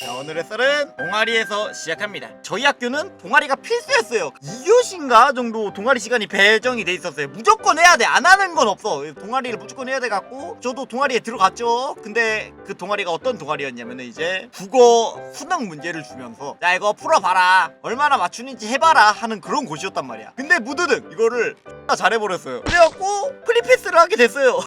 자, 오늘의 썰은 동아리에서 시작합니다. 저희 학교는 동아리가 필수였어요. 2교시인가 정도 동아리 시간이 배정이 돼 있었어요. 무조건 해야 돼. 안 하는 건 없어. 동아리를 무조건 해야 돼 갖고 저도 동아리에 들어갔죠. 근데 그 동아리가 어떤 동아리였냐면은 이제 국어 수능 문제를 주면서 야 이거 풀어봐라. 얼마나 맞추는지 해봐라 하는 그런 곳이었단 말이야. 근데 무드등 이거를 X나 잘해버렸어요. 그래갖고 프리패스를 하게 됐어요.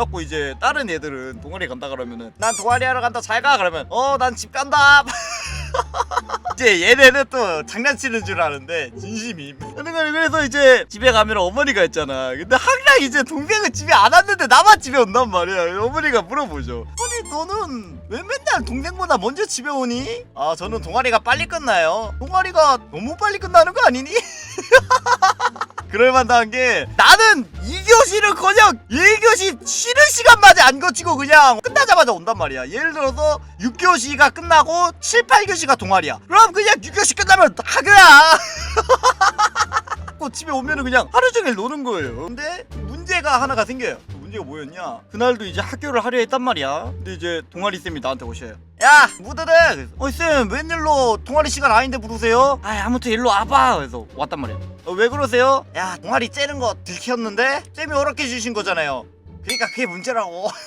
그래갖고 이제 다른 애들은 동아리 간다 그러면은 난 동아리 하러 간다 잘 가! 그러면 어 난 집 간다! 이제 얘네는 또 장난치는 줄 아는데 진심임 그래서 이제 집에 가면 어머니가 있잖아. 근데 항상 이제 동생은 집에 안 왔는데 나만 집에 온단 말이야. 어머니가 물어보죠 아니 너는 왜 맨날 동생보다 먼저 집에 오니? 아 저는 동아리가 빨리 끝나요 동아리가 너무 빨리 끝나는 거 아니니? 그럴만한 게 나는 2교시를 그냥 1교시 쉬는 시간마저 안 거치고 그냥 끝나자마자 온단 말이야. 예를 들어서 6교시가 끝나고 7, 8교시가 동아리야. 그럼 그냥 6교시 끝나면 학교야 고 집에 오면은 그냥 하루 종일 노는 거예요. 근데 문제가 하나가 생겨요. 그 문제가 뭐였냐? 그날도 이제 학교를 하려 했단 말이야. 근데 이제 동아리 쌤이 나한테 오셔요 야 무드들! 어쌤 웬일로 동아리 시간 아닌데 부르세요? 아 아무튼 일로 와봐. 그래서 왔단 말이야. 어, 왜 그러세요? 야 동아리 째는 거 들켰는데 쌤이 허락해 주신 거잖아요. 그러니까 그게 문제라고.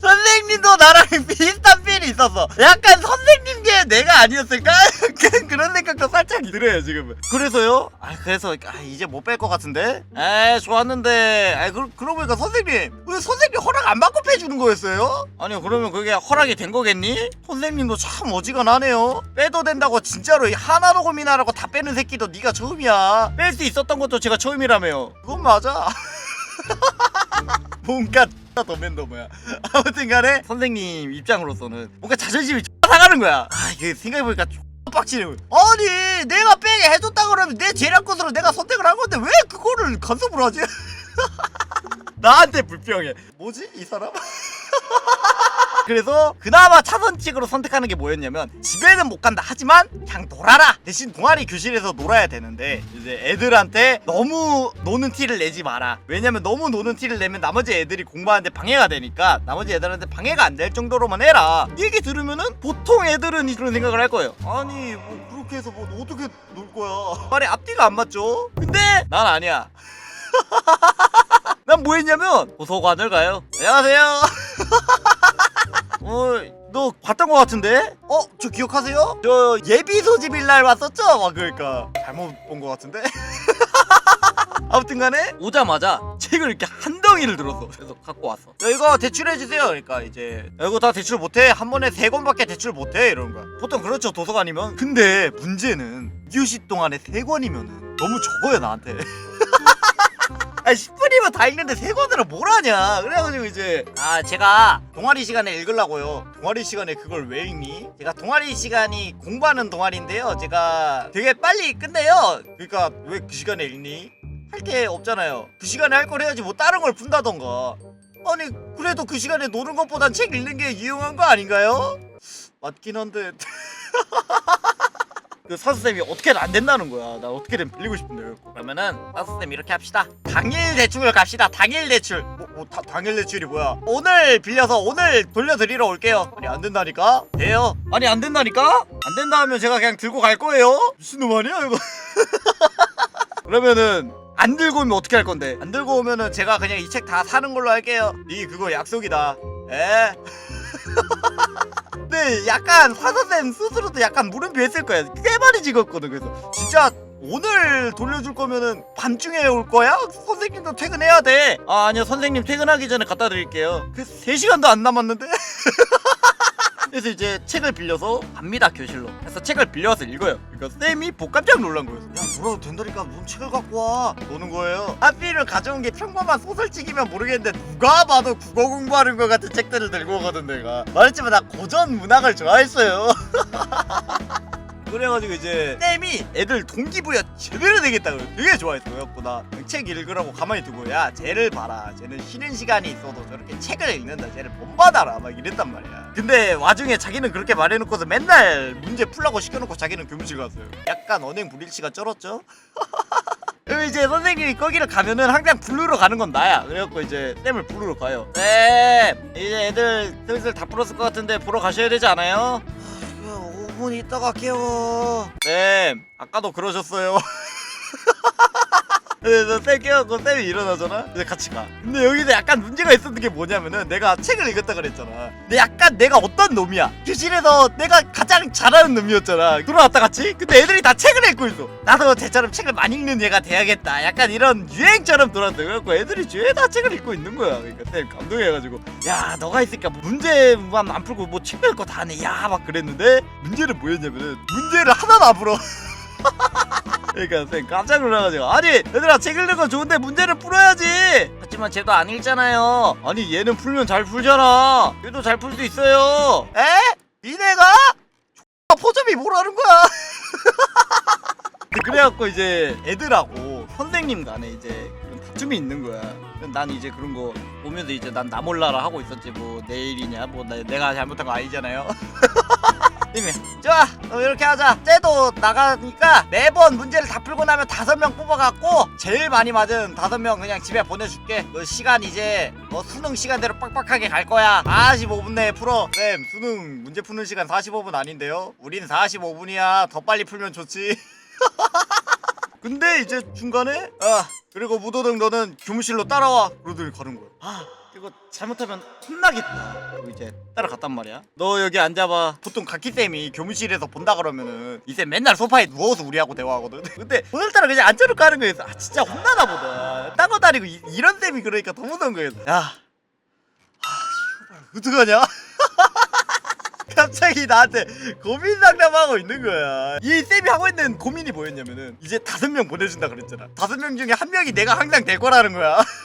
선생님도 나랑 비슷한 필이 있었어 약간 선생님 께 내가 아니었을까? 그런 생각도 살짝 들어요 지금 그래서요? 아 그래서 아, 이제 못 뺄 것 같은데? 에이 좋았는데 아 그, 그러고 보니까 선생님 왜 선생님 허락 안 받고 빼주는 거였어요? 아니요 그러면 그게 허락이 된 거겠니? 선생님도 참 어지간하네요 빼도 된다고 진짜로 이 하나로 고민하라고 다 빼는 새끼도 네가 처음이야 뺄 수 있었던 것도 제가 처음이라며요 그건 맞아 뭔가 더 맨더 뭐야 아무튼 간에 선생님 입장으로서는 뭔가 자존심이 하는 거야 아 이게 생각해보니까 빡치네 아니 내가 빼게 해줬다 그러면 내 재량 것으로 내가 선택을 한 건데 왜 그거를 간섭을 하지? 나한테 불평해 뭐지 이 사람? 그래서 그나마 차선책으로 선택하는 게 뭐였냐면 집에는 못 간다. 하지만 그냥 놀아라. 대신 동아리 교실에서 놀아야 되는데 이제 애들한테 너무 노는 티를 내지 마라. 왜냐면 너무 노는 티를 내면 나머지 애들이 공부하는데 방해가 되니까 나머지 애들한테 방해가 안 될 정도로만 해라. 이 얘기 들으면은 보통 애들은 그런 생각을 할 거예요. 아니 뭐 그렇게 해서 뭐 어떻게 놀 거야? 말이 앞뒤가 안 맞죠? 근데 난 아니야. 난 뭐 했냐면 도서관을 가요. 안녕하세요 어, 너 봤던 것 같은데? 어, 저 기억하세요? 저 예비 소집일 날 왔었죠? 막 그러니까 잘못 본 것 같은데? 아무튼간에 오자마자 책을 이렇게 한 덩이를 들었어. 그래서 갖고 왔어. 야, 이거 대출해 주세요. 그러니까 이제 야, 이거 다 대출 못해. 한 번에 세 권밖에 대출 못해. 이런 거야. 보통 그렇죠 도서관이면. 근데 문제는 2교시 동안에 세 권이면은 너무 적어요 나한테. 아니 10분이면 다 읽는데 세 권으로 뭘 하냐? 그래가지고 이제. 아 제가 동아리 시간에 읽으려고요. 동아리 시간에 그걸 왜 읽니? 제가 동아리 시간이 공부하는 동아리인데요. 제가 되게 빨리 끝내요. 그러니까 왜 그 시간에 읽니? 할 게 없잖아요. 그 시간에 할 걸 해야지 뭐 다른 걸 푼다던가. 아니 그래도 그 시간에 노는 것보단 책 읽는 게 유용한 거 아닌가요? 맞긴 한데 그 사수쌤이 어떻게든 안 된다는 거야. 나 어떻게든 빌리고 싶은데. 그러면은 사수쌤 이렇게 합시다. 당일 대출을 갑시다. 당일 대출. 뭐, 뭐 다, 당일 대출이 뭐야? 오늘 빌려서 오늘 돌려드리러 올게요. 아니 안 된다니까? 돼요. 아니 안 된다니까? 안 된다 하면 제가 그냥 들고 갈 거예요. 미친놈 아니야 이거? 그러면은 안 들고 오면 어떻게 할 건데? 안 들고 오면은 제가 그냥 이 책 다 사는 걸로 할게요. 이 그거 약속이다. 에? 근데 약간 화사쌤 스스로도 약간 물음표 했을 거야. 꽤 많이 찍었거든. 그래서 진짜 오늘 돌려줄 거면은 밤중에 올 거야? 선생님도 퇴근해야 돼. 아 아니요 선생님 퇴근하기 전에 갖다 드릴게요. 그 3시간도 안 남았는데? 그래서 이제 책을 빌려서 갑니다 교실로. 그래서 책을 빌려와서 읽어요. 그러니까 쌤이 복 깜짝 놀란 거예요. 야 뭐라도 된다니까. 뭔 책을 갖고 와? 노는 거예요. 하필을 가져온 게 평범한 소설책이면 모르겠는데 누가 봐도 국어 공부하는 것 같은 책들을 들고 오거든 내가. 말했지만 나 고전 문학을 좋아했어요 그래가지고 이제 쌤이 애들 동기부여 제대로 되겠다고 되게 좋아했어 그래갖고 나책 읽으라고 가만히 두고 야 쟤를 봐라 쟤는 쉬는 시간이 있어도 저렇게 책을 읽는다 쟤를 본받아라 막 이랬단 말이야 근데 와중에 자기는 그렇게 말해놓고서 맨날 문제 풀라고 시켜놓고 자기는 교무실 갔어요 약간 언행 불일치가 쩔었죠? 그럼 이제 선생님이 거기를 가면은 항상 부르러 가는 건 나야. 그래갖고 이제 쌤을 부르러 가요. 쌤, 이제 애들 슬슬 다 풀었을 것 같은데 보러 가셔야 되지 않아요? 5분 있다가 깨워. 쌤, 아까도 그러셨어요. 그래서 쌤 깨갖고 쌤이 일어나잖아? 이제 같이 가. 근데 여기서 약간 문제가 있었던 게 뭐냐면은 내가 책을 읽었다 그랬잖아. 근데 약간 내가 어떤 놈이야? 교실에서 내가 가장 잘하는 놈이었잖아. 들어왔다 같이? 근데 애들이 다 책을 읽고 있어. 나도 쟤처럼 책을 많이 읽는 얘가 돼야겠다. 약간 이런 유행처럼 돌았어. 그래갖고 애들이 죄다 책을 읽고 있는 거야. 그러니까 쌤 감동해가지고 야 너가 있으니까 문제만 안 풀고 뭐 책 읽고 다 하네. 야 막 그랬는데 문제는 뭐였냐면은 문제를 하나도 안 풀어. 그러니까 쌤 깜짝 놀라가지고. 아니 얘들아 책 읽는 건 좋은데 문제를 풀어야지. 하지만 쟤도 안 읽잖아요. 아니 얘는 풀면 잘 풀잖아. 얘도 잘 풀 수 있어요. 에? 니네가? X가 포점이 뭐라는 거야? 그래갖고 이제 애들하고 선생님 간에 이제 그런 다툼이 있는 거야. 난 이제 그런 거 보면서 이제 난 나 몰라라 하고 있었지. 뭐 내일이냐? 뭐 나- 내가 잘못한 거 아니잖아요 님이 좋아. 그럼 이렇게 하자. 쟤도 나가니까 매번 문제를 다 풀고 나면 다섯 명 뽑아갖고 제일 많이 맞은 다섯 명 그냥 집에 보내줄게. 너 시간 이제 뭐 수능 시간대로 빡빡하게 갈 거야. 45분 내에 풀어. 쌤 수능 문제 푸는 시간 45분 아닌데요? 우린 45분이야. 더 빨리 풀면 좋지. 근데 이제 중간에 아 그리고 무도등 너는 교무실로 따라와. 그러더니 가는 거야. 아 이거 잘못하면 혼나겠다. 이제 따라갔단 말이야. 너 여기 앉아봐. 보통 가키쌤이 교무실에서 본다 그러면은 이쌤 맨날 소파에 누워서 우리하고 대화하거든. 근데 오늘따라 그냥 앉아놓고 하는 거였어 아 진짜 혼나나 보다. 딴거 다니고 이, 이런 쌤이 그러니까 더 무서운 거였어 야 아, 어떡하냐? 갑자기 나한테 고민 상담하고 있는 거야. 이 쌤이 하고 있는 고민이 뭐였냐면은 이제 다섯 명 보내준다 그랬잖아. 다섯 명 중에 한 명이 내가 항상 될 거라는 거야.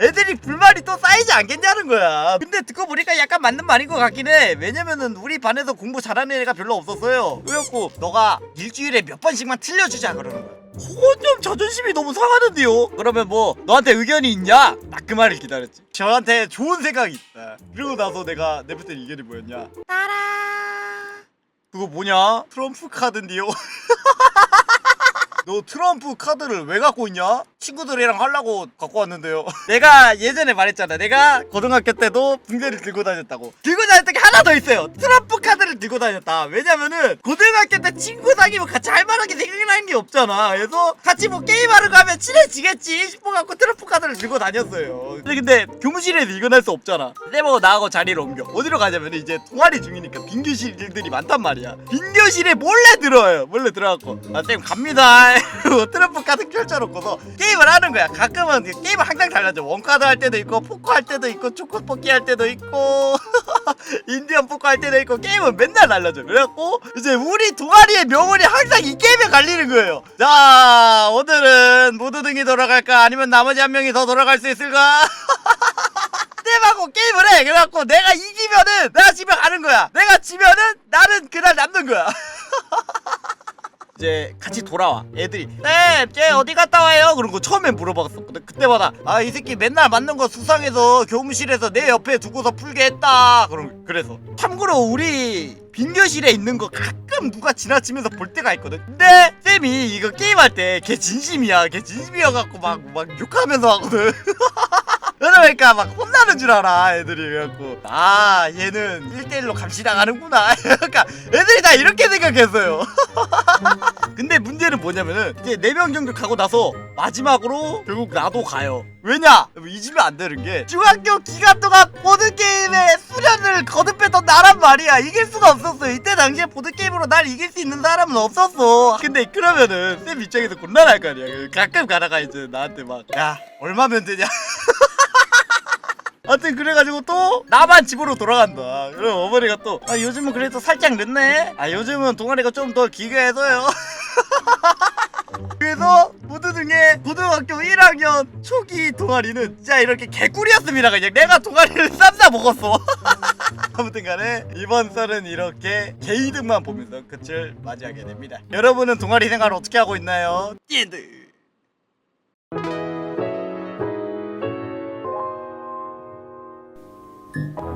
애들이 불만이 또 쌓이지 않겠냐는 거야. 근데 듣고 보니까 약간 맞는 말인 것 같긴 해. 왜냐면은 우리 반에서 공부 잘하는 애가 별로 없었어요. 그래갖고 너가 일주일에 몇 번씩만 틀려주자 그러는 거야. 그건 좀 자존심이 너무 상하는데요. 그러면 뭐 너한테 의견이 있냐? 딱 그 말을 기다렸지. 저한테 좋은 생각이 있다. 그리고 나서 내가 내부터 의견이 뭐였냐? 따라. 그거 뭐냐? 트럼프 카드인데요. 너 트럼프 카드를 왜 갖고 있냐? 친구들이랑 하려고 갖고 왔는데요. 내가 예전에 말했잖아. 내가 고등학교 때도 붕대를 들고 다녔다고. 들고 다녔던 게 하나 더 있어요. 트럼프 카드를 들고 다녔다. 왜냐면은 고등학교 때 친구 사귀면 같이 할 만한 게 생각나는 게 없잖아. 그래서 같이 뭐 게임하러 가면 친해지겠지 싶어갖고 트럼프 카드를 들고 다녔어요. 근데 근데 교무실에서 이건 할 수 없잖아. 쌤하고 나하고 자리를 옮겨. 어디로 가냐면 이제 동아리 중이니까 빈교실들이 많단 말이야. 빈교실에 몰래 들어와요. 몰래 들어갖고 아 쌤 갑니다. 이러고 트럼프 카드 펼쳐놓고서 게임을 하는 거야. 가끔은 그 게임을 항상 달라져. 원카드 할 때도 있고 포커 할 때도 있고 초코 뽑기 할 때도 있고 인디언 포커 할 때도 있고 게임은 맨날 달라져. 그래갖고 이제 우리 동아리의 명언이 항상 이 게임에 갈리는 거예요. 자 오늘은 모두 등이 돌아갈까 아니면 나머지 한 명이 더 돌아갈 수 있을까? 쌤하고 게임을 해. 그래갖고 내가 이기면은 내가 집에 가는 거야. 내가 지면은 나는 그날 남는 거야. 이제 같이 돌아와. 애들이 쌤쟤 어디 갔다 와요? 그런 거 처음엔 물어봤었거든. 그때마다 아 이 새끼 맨날 맞는 거 수상해서 교무실에서 내 옆에 두고서 풀게 했다. 그럼 그래서 참고로 우리 빈교실에 있는 거 가끔 누가 지나치면서 볼 때가 있거든. 근데 쌤이 이거 게임할 때 걔 진심이야. 걔 진심이어갖고 막 막 욕하면서 하거든 그러니까 막 혼나는 줄 알아 애들이. 그래갖고 아 얘는 1대1로 감시당하는구나. 그러니까 애들이 다 이렇게 생각했어요. 근데 문제는 뭐냐면은 이제 4명 정도 가고 나서 마지막으로 결국 나도 가요. 왜냐? 잊으면 안 되는 게 중학교 기간 동안 보드게임에 수련을 거듭했던 나란 말이야. 이길 수가 없었어. 이때 당시에 보드게임으로 날 이길 수 있는 사람은 없었어. 근데 그러면은 쌤 입장에서 곤란할 거 아니야. 가끔 가다가 이제 나한테 막 야 얼마면 되냐 하여튼 그래가지고 또 나만 집으로 돌아간다. 그럼 어머니가 또 아 요즘은 그래도 살짝 늦네. 아 요즘은 동아리가 좀더 길게 해서요. 그래서 중에 고등학교 1학년 초기 동아리는 진짜 이렇게 개꿀이었습니다. 그냥 내가 동아리를 쌈싸 먹었어. 아무튼 간에 이번 썰은 이렇게 개이득만 보면서 끝을 맞이하게 됩니다. 여러분은 동아리 생활 어떻게 하고 있나요? 띠엔 드